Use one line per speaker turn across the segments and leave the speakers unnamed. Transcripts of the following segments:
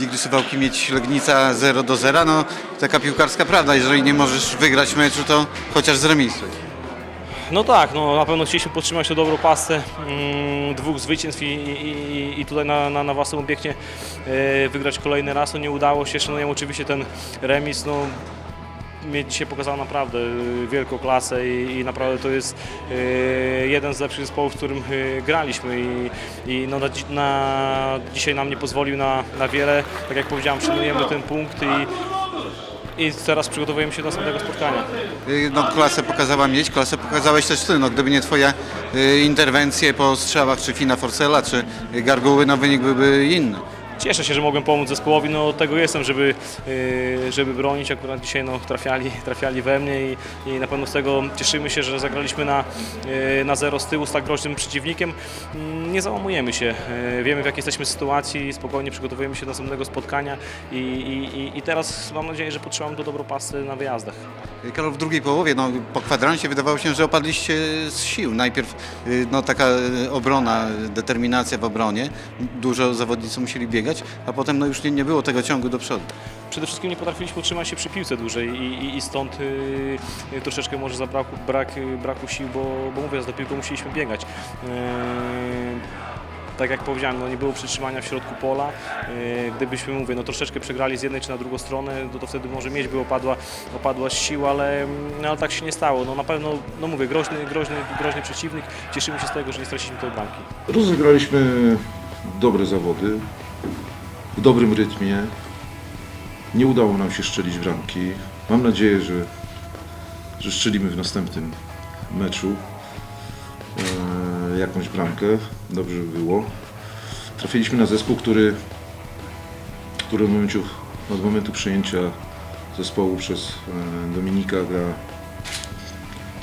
Ligi Suwałki mieć Legnica 0 do 0. No taka piłkarska prawda, jeżeli nie możesz wygrać meczu, to chociaż zremisuj.
No tak, no na pewno chcieliśmy podtrzymać tę dobrą pasę mm, dwóch zwycięstw i, i, i- tutaj na, na, na własnym obiekcie e, wygrać kolejny raz. No nie udało się, szanujemy oczywiście ten remis. No, mnie dzisiaj pokazał naprawdę e, wielką klasę i, i naprawdę to jest e, jeden z lepszych zespołów, w którym e, graliśmy i, i no, na, na, dzisiaj nam nie pozwolił na, na wiele. Tak jak powiedziałem, szanujemy ten punkt i, i teraz przygotowujemy się do następnego spotkania.
Y, No, klasę pokazała mieć, klasę pokazałeś też ty. No, gdyby nie twoje y, interwencje po strzałach czy Fina Forcela, czy y, Garguły, no wynik byłby inny.
Cieszę się, że mogłem pomóc zespołowi, no tego jestem, żeby, yy, żeby bronić. Akurat dzisiaj no, trafiali, trafiali we mnie i, i na pewno z tego cieszymy się, że zagraliśmy na, yy, na zero z tyłu z tak groźnym przeciwnikiem. Mm, Nie załamujemy się, yy, wiemy w jakiej jesteśmy sytuacji, spokojnie przygotowujemy się do następnego spotkania i, i, i- teraz mam nadzieję, że potrzymamy do dobrą pasy na wyjazdach.
Y, Karol, w drugiej połowie, no, po kwadransie wydawało się, że opadliście z sił. Najpierw y, no, taka y, obrona, y, determinacja w obronie, dużo zawodnicy musieli biegać, a potem no, już nie, nie było tego ciągu do przodu.
Przede wszystkim nie potrafiliśmy utrzymać się przy piłce dłużej i, i, i stąd y, troszeczkę może zabrakło brak, y, braku sił, bo, bo mówię, za piłką musieliśmy biegać. Y, tak jak powiedziałem, no nie było przytrzymania w środku pola. Y, Gdybyśmy, mówię, no troszeczkę przegrali z jednej czy na drugą stronę, no to wtedy może mieć by opadła, opadła z sił, ale, no, ale tak się nie stało. No na pewno, no mówię, groźny, groźny, groźny przeciwnik. Cieszymy się z tego, że nie straciliśmy tej bramki.
Rozegraliśmy dobre zawody, w dobrym rytmie. Nie udało nam się strzelić bramki. Mam nadzieję, że, że strzelimy w następnym meczu e, jakąś bramkę. Dobrze by było. Trafiliśmy na zespół, który, który od, momentu, od momentu przejęcia zespołu przez e, Dominika gra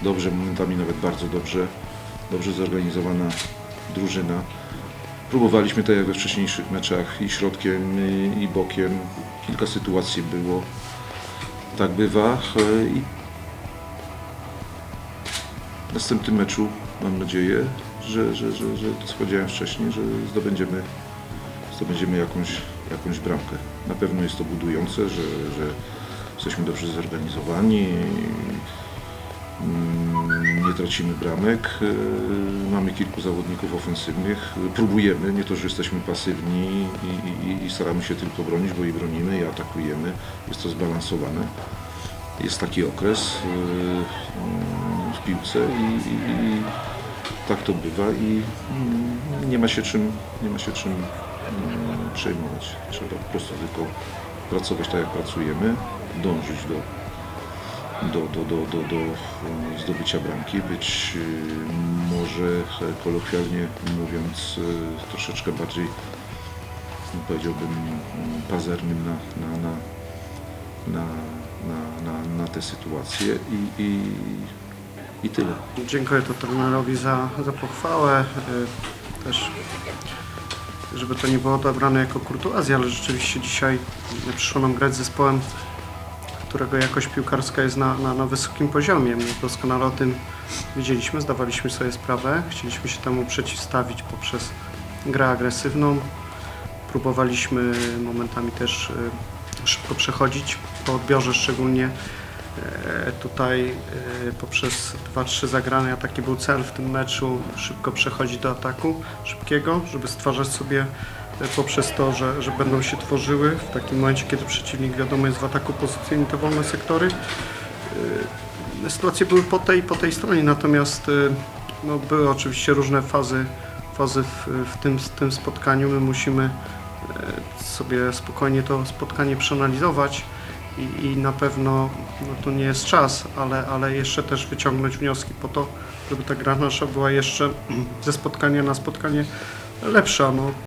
dobrze, momentami nawet bardzo dobrze. Dobrze zorganizowana drużyna. Próbowaliśmy tak jak we wcześniejszych meczach i środkiem i, i bokiem. Kilka sytuacji było. Tak bywa. e, I w następnym meczu mam nadzieję, że, że, że, że to co powiedziałem wcześniej, że zdobędziemy, zdobędziemy jakąś, jakąś bramkę. Na pewno jest to budujące, że, że jesteśmy dobrze zorganizowani. Tracimy bramek, e, mamy kilku zawodników ofensywnych, próbujemy, nie to, że jesteśmy pasywni i, i, i staramy się tylko bronić, bo i bronimy, i atakujemy, jest to zbalansowane. Jest taki okres e, mm, w piłce i, i, i tak to bywa i mm, nie ma się czym, nie ma się czym mm, przejmować. Trzeba po prostu tylko pracować tak jak pracujemy, dążyć do, do, do, do, do, do e, zdobycia bramki, być e, może kolokwialnie mówiąc e, troszeczkę bardziej powiedziałbym pazernym na, na, na, na, na, na, na te sytuacje i, i, i tyle.
Dziękuję to trenerowi za, za pochwałę. Też, żeby to nie było odebrane jako kurtuazja, ale rzeczywiście dzisiaj przyszło nam grać z zespołem, którego jakość piłkarska jest na, na, na wysokim poziomie. My doskonale o tym wiedzieliśmy, zdawaliśmy sobie sprawę. Chcieliśmy się temu przeciwstawić poprzez grę agresywną. Próbowaliśmy momentami też y, szybko przechodzić po odbiorze szczególnie E, Tutaj e, poprzez 2-3 zagrania taki był cel w tym meczu, szybko przechodzić do ataku szybkiego, żeby stwarzać sobie e, poprzez to, że, że będą się tworzyły w takim momencie, kiedy przeciwnik wiadomo jest w ataku pozycyjnym te wolne sektory. E, Sytuacje były po tej po tej stronie, natomiast e, no, były oczywiście różne fazy, fazy w, w tym, w tym spotkaniu. My musimy e, sobie spokojnie to spotkanie przeanalizować i, i na pewno no, to nie jest czas, ale, ale jeszcze też wyciągnąć wnioski po to, żeby ta gra nasza była jeszcze ze spotkania na spotkanie lepsza. No,